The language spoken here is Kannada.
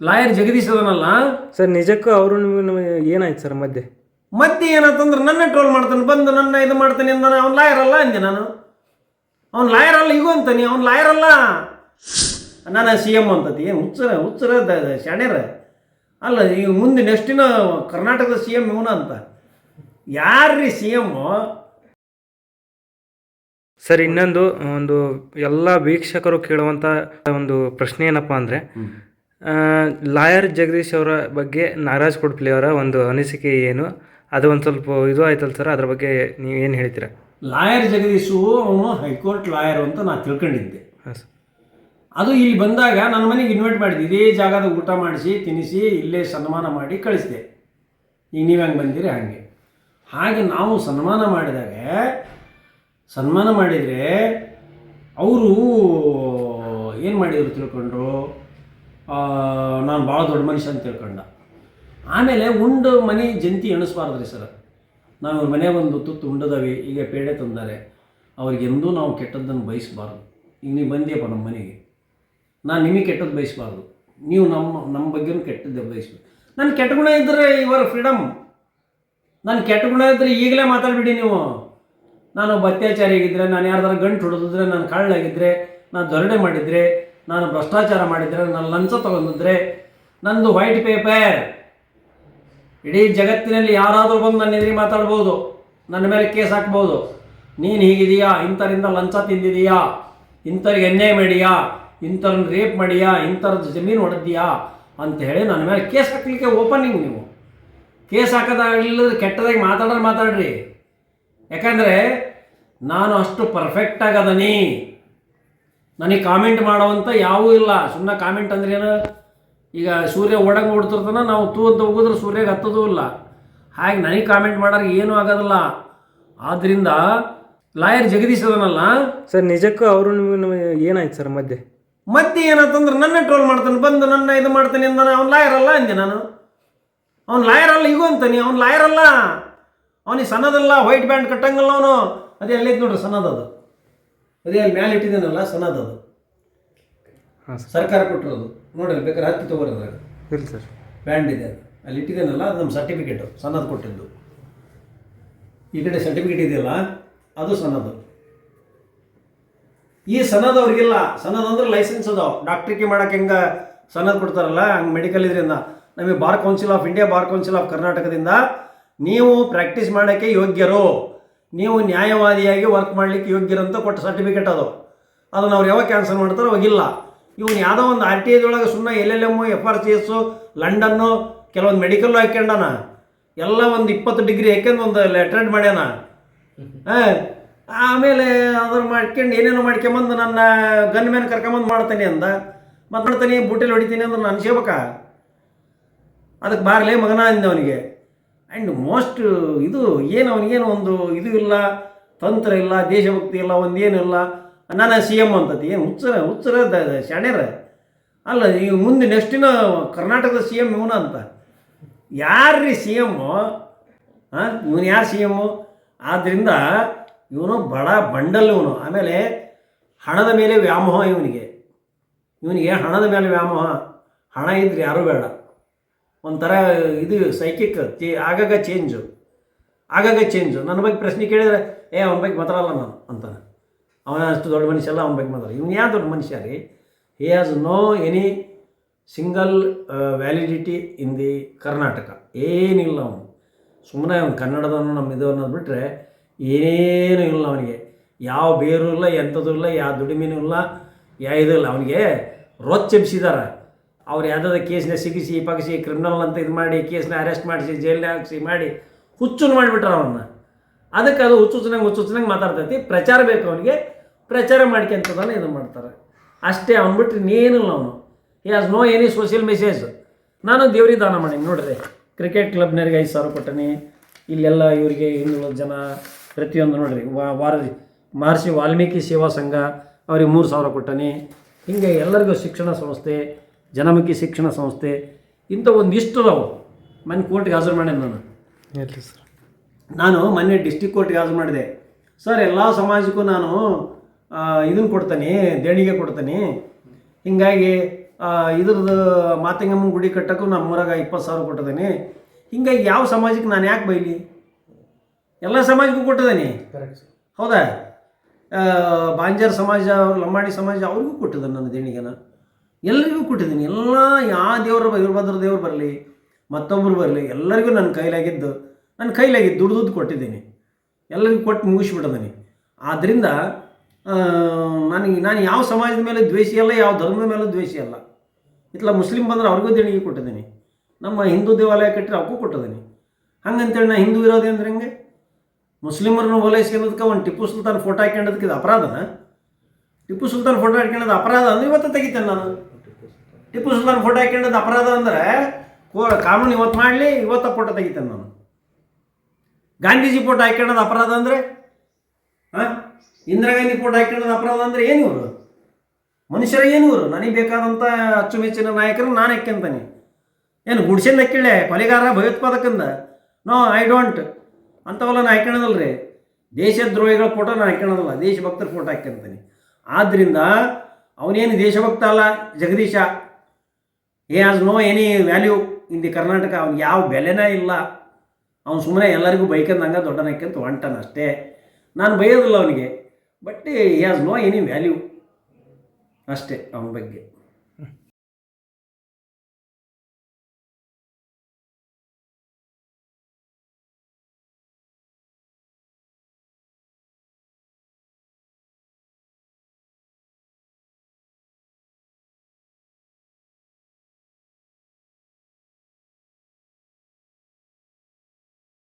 ಲಾಯರ್ ಜಗದೀಶ್ ಅದನಲ್ಲ? ಸರ್ ನಿಜಕ್ಕೂ ಅವರು ನಿಮಗೆ ನಿಮಗೆ ಏನಾಯ್ತು ಸರ್ ಮಧ್ಯೆ? ಮತ್ತೆ ಏನಂತಂದ್ರೆ ನನ್ನ ಟ್ರೋಲ್ ಮಾಡ್ತಾನೆ ಬಂದು ನನ್ನ ಇದು ಮಾಡ್ತಾನೆ ಅಂದ ಅವ್ನು ಲಾಯರ್ ಅಲ್ಲ ಅಂದೆ ನಾನು. ಅವ್ನು ಲಾಯರ್ ಅಲ್ಲ ಈಗ ಅಂತಾನೆ ಅವ್ನು ಲಾಯರ್ ಅಲ್ಲ. ನಾನು ಸಿ ಎಂ ಅಂತತಿ ಏನು ಹುಚ್ಚರ ಹುಚ್ಚರ ದ- ದ- ಶಾಣ್ಯರ. ಅಲ್ಲ ಈಗ ಮುಂದೆ ನೆಕ್ಸ್ಟಿನ ಕರ್ನಾಟಕದ ಸಿ ಎಂ ಇವನ ಅಂತ. ಯಾರ್ರೀ ಸಿ ಎಮ್ಮು ಸರ್ ಇನ್ನೊಂದು ಒಂದು ಎಲ್ಲ ವೀಕ್ಷಕರು ಕೇಳುವಂಥ ಒಂದು ಪ್ರಶ್ನೆ ಏನಪ್ಪ ಅಂದರೆ ಲಾಯರ್ ಜಗದೀಶ್ ಅವರ ಬಗ್ಗೆ ನಾಗರಾಜ್ ಕೊಡ್ಪ್ಲಿ ಅವರ ಒಂದು ಅನಿಸಿಕೆ ಏನು? ಅದು ಒಂದು ಸ್ವಲ್ಪ ಇದು ಆಯ್ತಲ್ಲ ಸರ್ ಅದ್ರ ಬಗ್ಗೆ ನೀವು ಏನು ಹೇಳ್ತೀರಾ? ಲಾಯರ್ ಜಗದೀಶು ಅವನು ಹೈಕೋರ್ಟ್ ಲಾಯರ್ ಅಂತ ನಾನು ತಿಳ್ಕೊಂಡಿದ್ದೆ. ಹಾಂ ಸರ್. ಅದು ಇಲ್ಲಿ ಬಂದಾಗ ನನ್ನ ಮನೆಗೆ ಇನ್ವೈಟ್ ಮಾಡಿದ್ದೆ. ಇದೇ ಜಾಗದ ಊಟ ಮಾಡಿಸಿ ತಿನ್ನಿಸಿ ಇಲ್ಲೇ ಸನ್ಮಾನ ಮಾಡಿ ಕಳಿಸಿದೆ. ಈಗ ನೀವು ಹೆಂಗೆ ಬಂದಿರಿ ಹಾಗೆ. ಹಾಗೆ ನಾವು ಸನ್ಮಾನ ಮಾಡಿದಾಗ ಸನ್ಮಾನ ಮಾಡಿದರೆ ಅವರು ಏನು ಮಾಡಿದ್ರು ತಿಳ್ಕೊಂಡ್ರು? ನಾನು ಭಾಳ ದೊಡ್ಡ ಮನುಷ್ಯ ಅಂತ ತಿಳ್ಕೊಂಡ. ಆಮೇಲೆ ಉಂಡು ಮನೆ ಜಂತಿ ಎಣಿಸ್ಬಾರ್ದ್ರಿ ಸರ್. ನಾವು ಮನೆ ಒಂದು ತುತ್ತು ಉಂಡದವಿ ಈಗ ಪೇಡೆ ತಂದಾರೆ. ಅವ್ರಿಗೆಂದೂ ನಾವು ಕೆಟ್ಟದ್ದನ್ನು ಬಯಸಬಾರ್ದು. ಈಗ ನೀವು ಬಂದಿಯಪ್ಪ ನಮ್ಮ ಮನೆಗೆ. ನಾನು ನಿಮಗೆ ಕೆಟ್ಟದ್ದು ಬಯಸಬಾರ್ದು. ನೀವು ನಮ್ಮ ನಮ್ಮ ಬಗ್ಗೆನೂ ಕೆಟ್ಟದ್ದು ಬಯಸ್ಬೇಕು. ನನ್ನ ಕೆಟ್ಟ ಗುಣ ಇದ್ದರೆ ಇವರ ಫ್ರೀಡಮ್ ನನ್ನ ಕೆಟ್ಟ ಗುಣ ಇದ್ದರೆ ಈಗಲೇ ಮಾತಾಡ್ಬಿಡಿ ನೀವು. ನಾನು ಒಬ್ಬ ಅತ್ಯಾಚಾರಿ ಆಗಿದ್ದರೆ ನಾನು ಯಾರ್ದಾರ ಗಂಟು ಹೊಡೆದಿದ್ರೆ, ನಾನು ಕಳ್ಳಾಗಿದ್ದರೆ ನಾನು ದೊರಡೆ ಮಾಡಿದರೆ ನಾನು ಭ್ರಷ್ಟಾಚಾರ ಮಾಡಿದರೆ ನನ್ನ ಲಂಚ ತಗೊಂಡಿದ್ರೆ ನಂದು ವೈಟ್ ಪೇಪರ್ ಇಡೀ ಜಗತ್ತಿನಲ್ಲಿ ಯಾರಾದರೂ ಬಂದು ನನ್ನ ಎದುರಿಗೆ ಮಾತಾಡ್ಬೋದು, ನನ್ನ ಮೇಲೆ ಕೇಸ್ ಹಾಕ್ಬೋದು. ನೀನು ಹೀಗಿದೆಯಾ? ಇಂಥರಿಂದ ಲಂಚ ತಿಂದಿದೀಯಾ? ಇಂಥವ್ರಿಗೆ ಎಣ್ಣೆ ಮಾಡಿಯಾ? ಇಂಥವ್ರನ್ನ ರೇಪ್ ಮಾಡಿಯಾ? ಇಂಥವ್ರದ್ದು ಜಮೀನು ಹೊಡೆದಿಯಾ ಅಂತ ಹೇಳಿ ನನ್ನ ಮೇಲೆ ಕೇಸ್ ಹಾಕ್ಲಿಕ್ಕೆ ಓಪನಿಂಗ್ ನೀವು. ಕೇಸ್ ಹಾಕೋದಾಗಲಿಲ್ಲ, ಕೆಟ್ಟದಾಗಿ ಮಾತಾಡೋರು ಮಾತಾಡ್ರಿ. ಯಾಕಂದರೆ ನಾನು ಅಷ್ಟು ಪರ್ಫೆಕ್ಟಾಗಿ ಅದನಿ. ನನಗೆ ಕಾಮೆಂಟ್ ಮಾಡೋವಂಥ ಯಾವೂ ಇಲ್ಲ. ಸುಮ್ಮನೆ ಕಾಮೆಂಟ್ ಅಂದ್ರೆ ಏನು? ಈಗ ಸೂರ್ಯ ಓಡಂಗೆ ಓಡ್ತಿರ್ತಾನ ನಾವು ತೂ ಅಂತ ಹೋಗಿದ್ರೆ ಸೂರ್ಯಗೆ ಹತ್ತೋದೂ ಇಲ್ಲ. ಹಾಗೆ ನನಗೆ ಕಾಮೆಂಟ್ ಮಾಡೋರಿಗೆ ಏನೂ ಆಗೋದಿಲ್ಲ. ಆದ್ದರಿಂದ ಲಾಯರ್ ಜಗದೀಶ್ ಅದನಲ್ಲ. ಸರ್ ನಿಜಕ್ಕೂ ಅವರು ನಿಮಗೆ ಏನಾಯ್ತು ಸರ್ ಮಧ್ಯೆ? ಮತ್ತೆ ಏನಂತಂದ್ರೆ ನನ್ನ ಟ್ರೋಲ್ ಮಾಡ್ತಾನೆ ಬಂದು ನನ್ನ ಇದು ಮಾಡ್ತಾನೆ ಅಂದಾನೆ ಅವ್ನು ಲಾಯರ್ ಅಲ್ಲ ಅಂದೆ ನಾನು. ಅವ್ನು ಲಾಯರ್ ಅಲ್ಲ ಈಗ ಅಂತಾನೆ. ಅವ್ನು ಲಾಯರ್ ಅಲ್ಲ. ಅವನಿಗೆ ಸಣ್ಣದಲ್ಲ ವೈಟ್ ಬ್ಯಾಂಡ್ ಕಟ್ಟಂಗಲ್ಲ ಅವನು. ಅದೇ ಅಲ್ಲೈತೆ ನೋಡ್ರಿ ಸಣ್ಣದದು? ಅದೇ ಅಲ್ಲಿ ಮ್ಯಾಲೆ ಇಟ್ಟಿದ್ದೇನಲ್ಲ ಸನದದು ಹಾಂ ಸರ್. ಸರ್ಕಾರ ಕೊಟ್ಟಿರೋದು ನೋಡಿರಿ ಬೇಕಾದ್ರೆ ಹತ್ತಿ ತಗೋರದ್ರಾಗ ಇಲ್ಲ ಸರ್. ಬ್ಯಾಂಡ್ ಇದೆ ಅದು. ಅಲ್ಲಿ ಇಟ್ಟಿದ್ದೇನಲ್ಲ ಅದು ನಮ್ಮ ಸರ್ಟಿಫಿಕೇಟು ಸಣ್ಣದು ಕೊಟ್ಟಿದ್ದು. ಈ ಕಡೆ ಸರ್ಟಿಫಿಕೇಟ್ ಇದೆಯಲ್ಲ ಅದು ಸಣ್ಣದು. ಈ ಸನದ್ ಅವ್ರಿಗಿಲ್ಲ. ಸನದ್ ಅಂದ್ರೆ ಲೈಸೆನ್ಸ್ ಅದಾವ ಡಾಕ್ಟ್ರಿಗೆ ಮಾಡಕ್ಕೆ ಹೆಂಗೆ ಸನದ್ ಕೊಡ್ತಾರಲ್ಲ ಹಂಗೆ ಮೆಡಿಕಲ್ ಇದರಿಂದ. ನಮಗೆ bar council of India bar council of ಕರ್ನಾಟಕದಿಂದ ನೀವು ಪ್ರಾಕ್ಟೀಸ್ ಮಾಡೋಕ್ಕೆ ಯೋಗ್ಯರು. ನೀವು ನ್ಯಾಯವಾದಿಯಾಗಿ ವರ್ಕ್ ಮಾಡಲಿಕ್ಕೆ ಯೋಗ್ಯರಂತ ಕೊಟ್ಟ ಸರ್ಟಿಫಿಕೇಟ್ ಅದು. ಅದನ್ನು ಅವ್ರು ಯಾವಾಗ ಕ್ಯಾನ್ಸಲ್ ಮಾಡ್ತಾರೋ ಅವಾಗಿಲ್ಲ. ಇವನು ಯಾವುದೋ ಒಂದು ಆರ್ ಟಿ ಐದೊಳಗೆ ಸುಮ್ಮನೆ L L M F R C S London ಕೆಲವೊಂದು ಮೆಡಿಕಲ್ಲು ಹಾಕ್ಯಂಡನ. ಎಲ್ಲ ಒಂದು ಇಪ್ಪತ್ತು ಡಿಗ್ರಿ ಹಾಕ್ಯಂಡು ಒಂದು ಲೆಟ್ರೇಟ್ ಮಾಡ್ಯಾನ. ಹಾಂ ಆಮೇಲೆ ಅದನ್ನು ಮಾಡ್ಕೊಂಡು ಏನೇನೋ ಮಾಡ್ಕೊಂಬಂದು ನನ್ನ ಗನ್ ಮ್ಯಾನ್ ಕರ್ಕೊಂಬಂದು ಮಾಡ್ತಾನೆ ಅಂದ. ಮತ್ತು ಮಾಡ್ತಾನೆ ಬೂಟೆಲಿ ಹೊಡಿತೀನಿ ಅಂದ್ರೆ ನಾನು ಸೇವಕ ಅದಕ್ಕೆ ಬಾರ್ಲೇ ಮಗನ ಅಂದ ಅವನಿಗೆ. ಆ್ಯಂಡ್ ಮೋಸ್ಟ್ ಇದು ಏನು ಅವನಿಗೇನು ಒಂದು ಇದು ಇಲ್ಲ, ತಂತ್ರ ಇಲ್ಲ, ದೇಶಭಕ್ತಿ ಇಲ್ಲ, ಒಂದೇನು ಇಲ್ಲ. ನಾನು ಸಿ ಎಂ ಅಂತತಿ, ಏನು ಹುಚ್ಚರ ಹುಚ್ಚರ ಶಾಣ್ಯರ. ಅಲ್ಲ ಈಗ ಮುಂದೆ ನೆಕ್ಸ್ಟಿನ ಕರ್ನಾಟಕದ ಸಿ ಎಂ ಇವನ ಅಂತ. ಯಾರ್ರೀ ಸಿ ಎಮ್ಮು ಹಾಂ ಇವನು ಯಾರು ಸಿ ಎಮ್ಮು ಆದ್ದರಿಂದ ಇವನು ಬಡ ಬಂಡಲ್ ಇವನು. ಆಮೇಲೆ ಹಣದ ಮೇಲೆ ವ್ಯಾಮೋಹ ಇವನಿಗೆ. ಇವನಿಗೆ ಹಣದ ಮೇಲೆ ವ್ಯಾಮೋಹ. ಹಣ ಇದ್ರೆ ಯಾರೂ ಬೇಡ. ಒಂಥರ ಇದು ಸೈಕಿಕ್ ಚೇ, ಆಗಾಗ ಚೇಂಜು ಆಗಾಗ ಚೇಂಜು ನನ್ನ ಬಗ್ಗೆ ಪ್ರಶ್ನೆ ಕೇಳಿದರೆ, ಏ, ಅವನ ಬಗ್ಗೆ ಮಾತಾಡಲ್ಲ ನಾನು, ಅಂತಾನೆ. ಅವನ ಅಷ್ಟು ದೊಡ್ಡ ಮನುಷ್ಯ ಅಲ್ಲ, ಅವನ ಬಗ್ಗೆ ಮಾತಾಡಲ್ಲ. ಇವನು ಯಾವ ದೊಡ್ಡ ಮನುಷ್ಯ ರೀ? He has no any single validity in the Karnataka ಏನಿಲ್ಲ ಅವನು. ಸುಮ್ಮನೆ ಅವನು ಕನ್ನಡದನ್ನು ನಮ್ಮ ಇದು ಅನ್ನೋದು ಬಿಟ್ಟರೆ ಏನೇನು ಇಲ್ಲ ಅವನಿಗೆ. ಯಾವ ಬೇರು ಇಲ್ಲ, ಎಂಥದ್ದು ಇಲ್ಲ, ಯಾವ ದುಡಿಮೆನೂ ಇಲ್ಲ, ಯಾ ಇದು ಇಲ್ಲ. ಅವನಿಗೆ ರೊಚ್ಚೆಬ್ಸಿದಾರೆ ಅವ್ರು ಯಾವುದಾದ್ರು ಕೇಸ್ನ ಸಿಗಿಸಿ, ಪಗಿಸಿ ಕ್ರಿಮಿನಲ್ ಅಂತ ಇದು ಮಾಡಿ, ಕೇಸ್ನ ಅರೆಸ್ಟ್ ಮಾಡಿಸಿ, ಜೈಲಿನ ಹಾಕಿಸಿ, ಮಾಡಿ ಹುಚ್ಚುನ್ ಮಾಡಿಬಿಟ್ರೆ ಅವನ್ನ ಅದಕ್ಕೆ ಅದು ಹುಚ್ಚುಚ್ಚನಂಗೆ ಹುಚ್ಚುಚ್ಚನಂಗೆ ಮಾತಾಡ್ತೈತಿ. ಪ್ರಚಾರ ಬೇಕು ಅವನಿಗೆ. ಪ್ರಚಾರ ಮಾಡ್ಕೊಂತದನ್ನು ಇದು ಮಾಡ್ತಾರೆ. ಅಷ್ಟೇ ಅವ್ನು ಬಿಟ್ಟರೆ ಇನ್ನೇನಿಲ್ಲ ಅವನು. He has no any social message ನಾನು ದೇವ್ರಿಗೆ ದಾನ ಮಾಡೀನಿ. ನೋಡ್ರಿ ಕ್ರಿಕೆಟ್ ಕ್ಲಬ್ನವ್ರಿಗೆ ಐದು ಸಾವಿರ ಕೊಟ್ಟನಿ. ಇಲ್ಲೆಲ್ಲ ಇವರಿಗೆ ಇನ್ನೂರು ಜನ ಪ್ರತಿಯೊಂದು ನೋಡ್ರಿ ವಾರ ಮಹರ್ಷಿ ವಾಲ್ಮೀಕಿ ಸೇವಾ ಸಂಘ ಅವ್ರಿಗೆ ಮೂರು ಸಾವಿರ ಕೊಟ್ಟನಿ. ಹಿಂಗೆ ಎಲ್ಲರಿಗೂ ಶಿಕ್ಷಣ ಸಂಸ್ಥೆ ಜನಮುಖಿ ಶಿಕ್ಷಣ ಸಂಸ್ಥೆ ಇಂಥ ಒಂದಿಷ್ಟು ಅದಾವು. ಮನೆ ಕೋರ್ಟ್ಗೆ ಹಾಜರು ಮಾಡಿ ನಾನು. ಸರ್? ನಾನು ಮೊನ್ನೆ ಡಿಸ್ಟಿಕ್ ಕೋರ್ಟ್ಗೆ ಹಾಜರು ಮಾಡಿದೆ. ಸರ್ ಎಲ್ಲ ಸಮಾಜಕ್ಕೂ ನಾನು ಇದನ್ನು ಕೊಡ್ತೀನಿ ದೇಣಿಗೆ ಕೊಡ್ತೀನಿ. ಹೀಗಾಗಿ ಇದ್ರದ್ದು ಮಾತಿಂಗಮ್ಮನ ಗುಡಿ ಕಟ್ಟೋಕ್ಕೂ ನಮ್ಮ ಊರಾಗ ಇಪ್ಪತ್ತು ಸಾವಿರ ಕೊಟ್ಟಿದ್ದೀನಿ. ಹಿಂಗಾಗಿ ಯಾವ ಸಮಾಜಕ್ಕೆ ನಾನು ಯಾಕೆ ಬೈಲಿ? ಎಲ್ಲ ಸಮಾಜಕ್ಕೂ ಕೊಟ್ಟಿದ್ದೀನಿ. ಹೌದಾ? ಬಾಂಜಾರ್ ಬಾಂಜರ್ ಸಮಾಜ ಲಂಬಾಣಿ ಸಮಾಜ ಅವ್ರಿಗೂ ಕೊಟ್ಟಿದ್ದಾನೆ ನನ್ನ ದೇಣಿಗೆನ. ಎಲ್ಲರಿಗೂ ಕೊಟ್ಟಿದ್ದೀನಿ. ಎಲ್ಲ ಯಾವ ದೇವರು ವೀರಭದ್ರ ದೇವ್ರು ಬರಲಿ ಮತ್ತೊಬ್ಬರು ಬರಲಿ, ಎಲ್ಲರಿಗೂ ನನ್ನ ಕೈಲಾಗಿದ್ದು ನನ್ನ ಕೈಲಾಗಿದ್ದು ದುಡ್ಡು ದುಡ್ಡು ಕೊಟ್ಟಿದ್ದೀನಿ. ಎಲ್ಲರಿಗೂ ಕೊಟ್ಟು ಮುಗಿಸ್ಬಿಟ್ಟಿದ್ದೀನಿ. ಆದ್ದರಿಂದ ನನಗೆ, ನಾನು ಯಾವ ಸಮಾಜದ ಮೇಲೆ ದ್ವೇಷಿ ಅಲ್ಲ, ಯಾವ ಧರ್ಮದ ಮೇಲೆ ದ್ವೇಷಿ ಅಲ್ಲ. ಇತ್ಲ ಮುಸ್ಲಿಂ ಬಂದ್ರೆ ಅವ್ರಿಗೂ ದೇಣಿಗೆ ಕೊಟ್ಟಿದ್ದೀನಿ. ನಮ್ಮ ಹಿಂದೂ ದೇವಾಲಯ ಕಟ್ಟರೆ ಅವಕ್ಕೂ ಕೊಟ್ಟಿದ್ದೀನಿ. ಹಂಗಂತೇಳಿ ನಾ ಹಿಂದೂ ವಿರೋಧಿ ಅಂದ್ರೆ ಹೆಂಗೆ? ಮುಸ್ಲಿಮರನ್ನು ಓಲೈಸ್ಕೊಂಡದಕ್ಕೆ ಒಂದು ಟಿಪ್ಪು ಸುಲ್ತಾನ್ ಫೋಟೋ ಹಾಕ್ಯಂಡದಕ್ಕೆ ಇದು ಅಪರಾಧನ? ಟಿಪ್ಪು ಸುಲ್ತಾನ್ ಫೋಟೋ ಹಾಕೊಂಡದ ಅಪರಾಧ ಅಂದ್ರೆ ಇವತ್ತು ತೆಗಿತೇನೆ ನಾನು. ಟಿಪ್ಪು ಸುಲ್ತಾನ್ ಫೋಟೋ ಹಾಕ್ಕೊಳ್ಳೋದು ಅಪರಾಧ ಅಂದರೆ ಕಾನೂನು ಇವತ್ತು ಮಾಡಲಿ, ಇವತ್ತ ಫೋಟೋ ತೆಗಿತೇನೆ ನಾನು. ಗಾಂಧೀಜಿ ಫೋಟೋ ಹಾಕ್ಕೊಳ್ಳೋದು ಅಪರಾಧ ಅಂದರೆ, ಹಾಂ? ಇಂದಿರಾ ಗಾಂಧಿ ಫೋಟೋ ಹಾಕ್ಕೊಳ್ಳೋದು ಅಪರಾಧ ಅಂದರೆ ಏನು ಇವರು? ಮನುಷ್ಯರ ಏನು ಇವರು? ನನಗೆ ಬೇಕಾದಂಥ ಅಚ್ಚುಮೆಚ್ಚಿನ ನಾಯಕರು ನಾನು ಹಾಕ್ಯಂತಾನೆ. ಏನು ಗುಡ್ಸೆಲ್ಲ ಹಾಕಿಳೆ ಕೊಲೆಗಾರ, ಭಯೋತ್ಪಾದಕಂದ? ನೋ ಐ ಡೋಂಟ್ ಅಂಥವೆಲ್ಲ ನಾನು ಹಾಕ್ಕೊಳ್ಳೋದಲ್ಲ ರೀ ದೇಶದ್ರೋಹಿಗಳ ಫೋಟೋ ನಾನು ಹಾಕ್ಕೊಳ್ಳೋದಲ್ಲ ದೇಶಭಕ್ತರ ಫೋಟೋ ಹಾಕ್ಯಂತಾನೆ. ಆದ್ದರಿಂದ ಅವನೇನು ದೇಶಭಕ್ತ ಅಲ್ಲ, Jagadish. He has no any value in the Karnataka ಅವ್ನಿಗೆ ಯಾವ ಬೆಲೆನೇ ಇಲ್ಲ. ಅವ್ನು ಸುಮ್ಮನೆ ಎಲ್ಲರಿಗೂ ಬೈಕಂದಂಗೆ ದೊಡ್ಡನಕ್ಕಂತ ಹೊಂಟಾನ ಅಷ್ಟೇ. ನಾನು ಬೈಯೋದಿಲ್ಲ ಅವನಿಗೆ. But he has no any value ಅಷ್ಟೇ ಅವನ ಬಗ್ಗೆ.